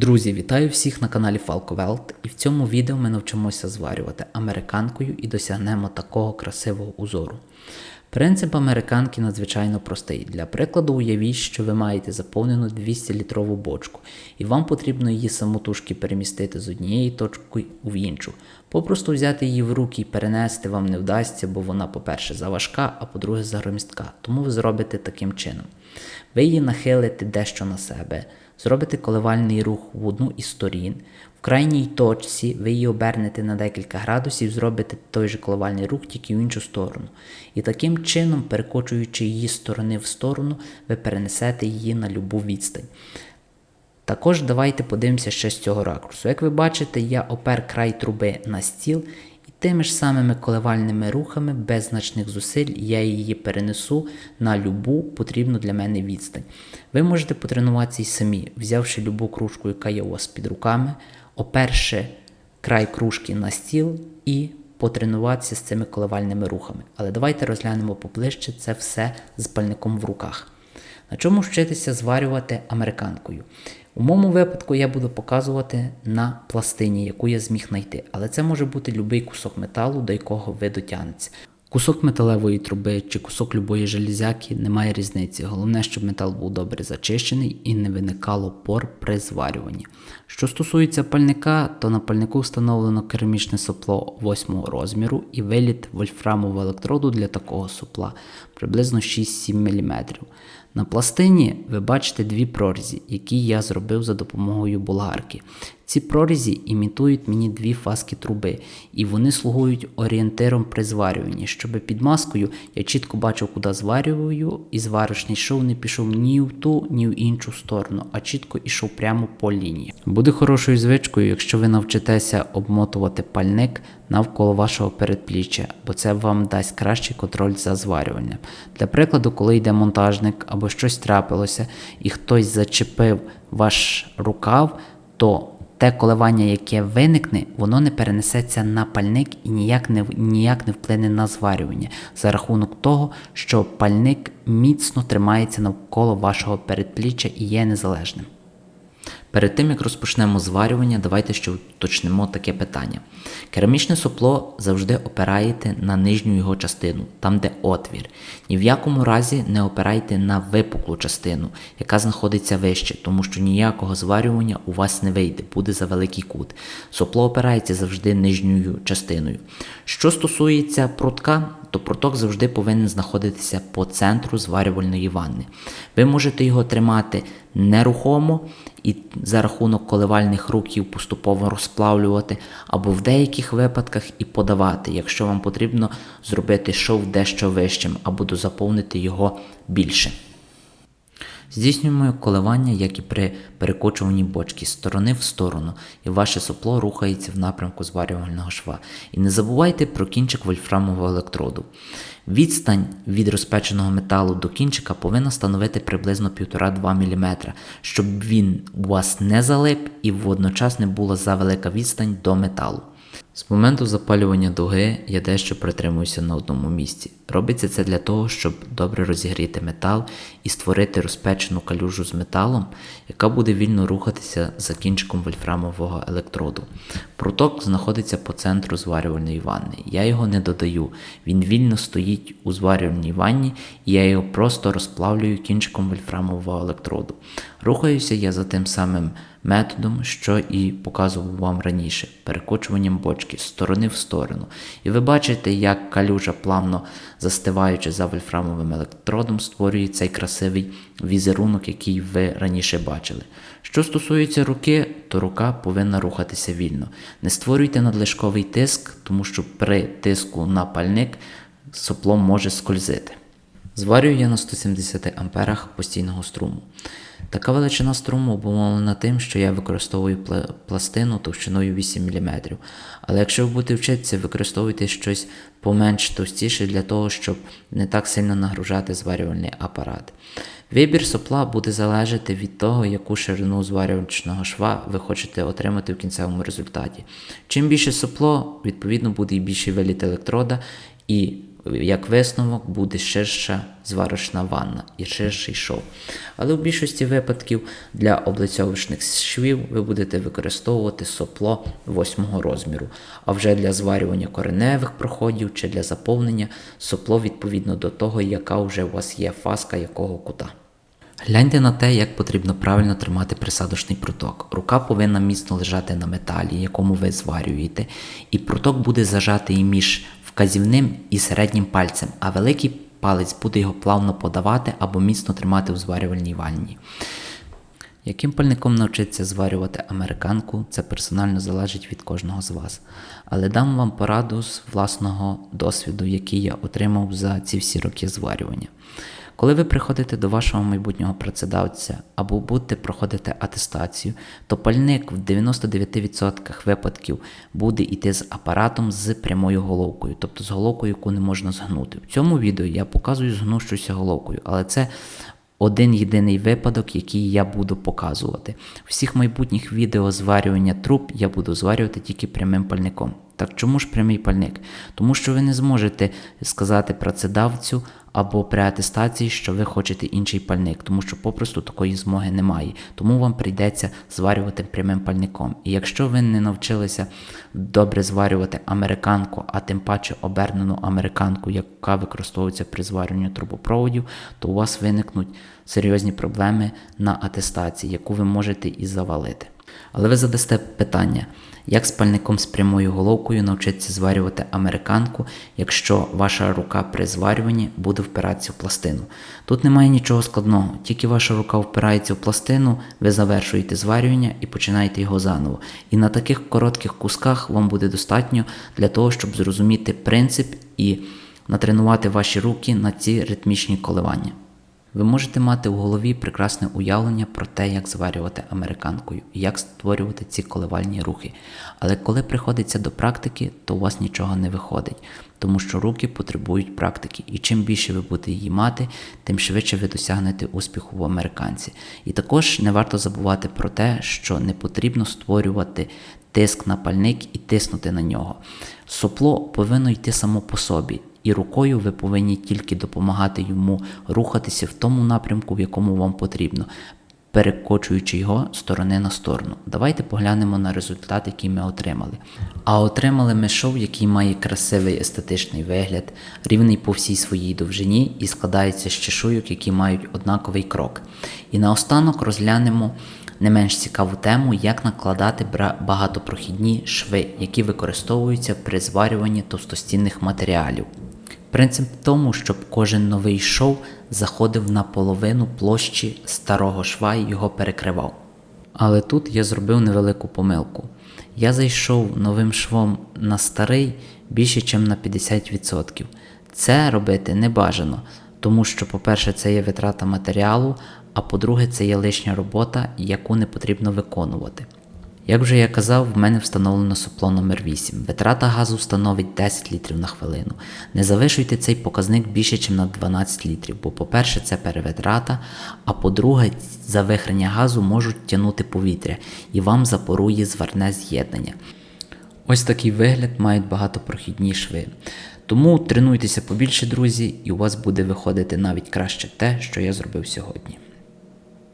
Друзі, вітаю всіх на каналі Falco Welt і в цьому відео ми навчимося зварювати американкою і досягнемо такого красивого узору. Принцип американки надзвичайно простий. Для прикладу, уявіть, що ви маєте заповнену 200-літрову бочку, і вам потрібно її самотужки перемістити з однієї точки в іншу. Попросту взяти її в руки і перенести вам не вдасться, бо вона, по-перше, заважка, а по-друге, загромістка. Тому ви зробите таким чином. Ви її нахилите дещо на себе, зробите коливальний рух в одну із сторін. В крайній точці ви її обернете на декілька градусів, зробите той же коливальний рух, тільки в іншу сторону. І таким чином, перекочуючи її з сторони в сторону, ви перенесете її на любу відстань. Також давайте подивимося ще з цього ракурсу. Як ви бачите, я опер край труби на стіл тими ж самими коливальними рухами, без значних зусиль, я її перенесу на любу потрібну для мене відстань. Ви можете потренуватися і самі, взявши любу кружку, яка є у вас під руками, оперши край кружки на стіл і потренуватися з цими коливальними рухами. Але давайте розглянемо поближче це все з пальником в руках. На чому вчитися зварювати американкою? У моєму випадку я буду показувати на пластині, яку я зміг знайти, але це може бути будь-який кусок металу, до якого ви дотягнеться. Кусок металевої труби чи кусок любої железяки немає різниці. Головне, щоб метал був добре зачищений і не виникало пор при зварюванні. Що стосується пальника, то на пальнику встановлено керамічне сопло 8 розміру і виліт вольфрамового електроду для такого сопла приблизно 6-7 мм. На пластині ви бачите дві прорізі, які я зробив за допомогою болгарки. Ці прорізі імітують мені дві фаски труби, і вони слугують орієнтиром при зварюванні, щоб під маскою я чітко бачив, куди зварюю, і зварочний шов не пішов ні в ту, ні в іншу сторону, а чітко йшов прямо по лінії. Буде хорошою звичкою, якщо ви навчитеся обмотувати пальник навколо вашого передпліччя, бо це вам дасть кращий контроль за зварюванням. Для прикладу, коли йде монтажник або щось трапилося, і хтось зачепив ваш рукав, то те коливання, яке виникне, воно не перенесеться на пальник і ніяк не ніяк не вплине на зварювання за рахунок того, що пальник міцно тримається навколо вашого передпліччя і є незалежним. Перед тим як розпочнемо зварювання, давайте ще уточнимо таке питання. Керамічне сопло завжди опираєте на нижню його частину, там де отвір. Ні в якому разі не опирайте на випуклу частину, яка знаходиться вище, тому що ніякого зварювання у вас не вийде, буде за великий кут. Сопло опирається завжди нижньою частиною. Що стосується прутка, то проток завжди повинен знаходитися по центру зварювальної ванни. Ви можете його тримати нерухомо і за рахунок коливальних руків поступово розплавлювати, або в деяких випадках і подавати, якщо вам потрібно зробити шов дещо вищим, або дозаповнити його більше. Здійснюємо коливання, як і при перекочуванні бочки з сторони в сторону, і ваше сопло рухається в напрямку зварювального шва. І не забувайте про кінчик вольфрамового електроду. Відстань від розпеченого металу до кінчика повинна становити приблизно 1,5-2 мм, щоб він у вас не залип і водночас не була завелика відстань до металу. З моменту запалювання дуги я дещо притримуюся на одному місці. Робиться це для того, щоб добре розігріти метал і створити розпечену калюжу з металом, яка буде вільно рухатися за кінчиком вольфрамового електроду. Пруток знаходиться по центру зварювальної ванни. Я його не додаю, він вільно стоїть у зварювальній ванні, і я його просто розплавлюю кінчиком вольфрамового електроду. Рухаюся я за тим самим методом, що і показував вам раніше, перекочуванням бочки з сторони в сторону. І ви бачите, як калюжа плавно застиваючи за вольфрамовим електродом, створює цей красивий візерунок, який ви раніше бачили. Що стосується руки, то рука повинна рухатися вільно. Не створюйте надлишковий тиск, тому що при тиску на пальник сопло може скользити. Зварюю я на 170 амперах постійного струму. Така величина струму обумовлена тим, що я використовую пластину товщиною 8 мм. Але якщо ви будете вчитися, використовуйте щось поменш товстіше для того, щоб не так сильно нагружати зварювальний апарат. Вибір сопла буде залежати від того, яку ширину зварювального шва ви хочете отримати в кінцевому результаті. Чим більше сопло, відповідно буде і більший виліт електрода, і як висновок буде ширша зварочна ванна і ширший шов. Але в більшості випадків для облицьовочних швів ви будете використовувати сопло 8 розміру, а вже для зварювання кореневих проходів чи для заповнення сопло відповідно до того, яка вже у вас є фаска якого кута. Гляньте на те, як потрібно правильно тримати присадочний пруток. Рука повинна міцно лежати на металі, якому ви зварюєте, і пруток буде зажатий між вказівним і середнім пальцем, а великий палець буде його плавно подавати або міцно тримати у зварювальній ванні. Яким пальником навчитися зварювати американку, це персонально залежить від кожного з вас. Але дам вам пораду з власного досвіду, який я отримав за ці всі роки зварювання. Коли ви приходите до вашого майбутнього працедавця або будете проходити атестацію, то пальник в 99% випадків буде йти з апаратом з прямою головкою, тобто з головкою, яку не можна згнути. В цьому відео я показую згнущуюся головкою, але це один єдиний випадок, який я буду показувати. Всіх майбутніх відео зварювання труб я буду зварювати тільки прямим пальником. Так чому ж прямий пальник? Тому що ви не зможете сказати працедавцю або при атестації, що ви хочете інший пальник, тому що попросту такої змоги немає. Тому вам прийдеться зварювати прямим пальником. І якщо ви не навчилися добре зварювати американку, а тим паче обернену американку, яка використовується при зварюванні трубопроводів, то у вас виникнуть серйозні проблеми на атестації, яку ви можете і завалити. Але ви задасте питання, як з пальником з прямою головкою навчитися зварювати американку, якщо ваша рука при зварюванні буде впиратися в пластину. Тут немає нічого складного, тільки ваша рука впирається в пластину, ви завершуєте зварювання і починаєте його заново. І на таких коротких кусках вам буде достатньо для того, щоб зрозуміти принцип і натренувати ваші руки на ці ритмічні коливання. Ви можете мати в голові прекрасне уявлення про те, як зварювати американкою і як створювати ці коливальні рухи. Але коли приходиться до практики, то у вас нічого не виходить, тому що руки потребують практики, і чим більше ви будете її мати, тим швидше ви досягнете успіху в американці. І також не варто забувати про те, що не потрібно створювати тиск на пальник і тиснути на нього. Сопло повинно йти само по собі і рукою ви повинні тільки допомагати йому рухатися в тому напрямку, в якому вам потрібно, перекочуючи його сторони на сторону. Давайте поглянемо на результат, який ми отримали. А отримали ми шов, який має красивий естетичний вигляд, рівний по всій своїй довжині і складається з чешуйок, які мають однаковий крок. І наостанок розглянемо. Не менш цікаву тему, як накладати багатопрохідні шви, які використовуються при зварюванні товстостінних матеріалів. Принцип в тому, щоб кожен новий шов заходив на половину площі старого шва і його перекривав. Але тут я зробив невелику помилку. Я зайшов новим швом на старий більше, ніж на 50%. Це робити не бажано, тому що, по-перше, це є витрата матеріалу, а по-друге, це є лишня робота, яку не потрібно виконувати. Як вже я казав, в мене встановлено сопло номер 8 Витрата газу становить 10 літрів на хвилину. Не завишуйте цей показник більше, ніж на 12 літрів, бо, по-перше, це перевитрата, а по-друге, завихрення газу можуть тягнути повітря і вам запорує зварне з'єднання. Ось такий вигляд мають багатопрохідні шви. Тому тренуйтеся побільше, друзі, і у вас буде виходити навіть краще те, що я зробив сьогодні.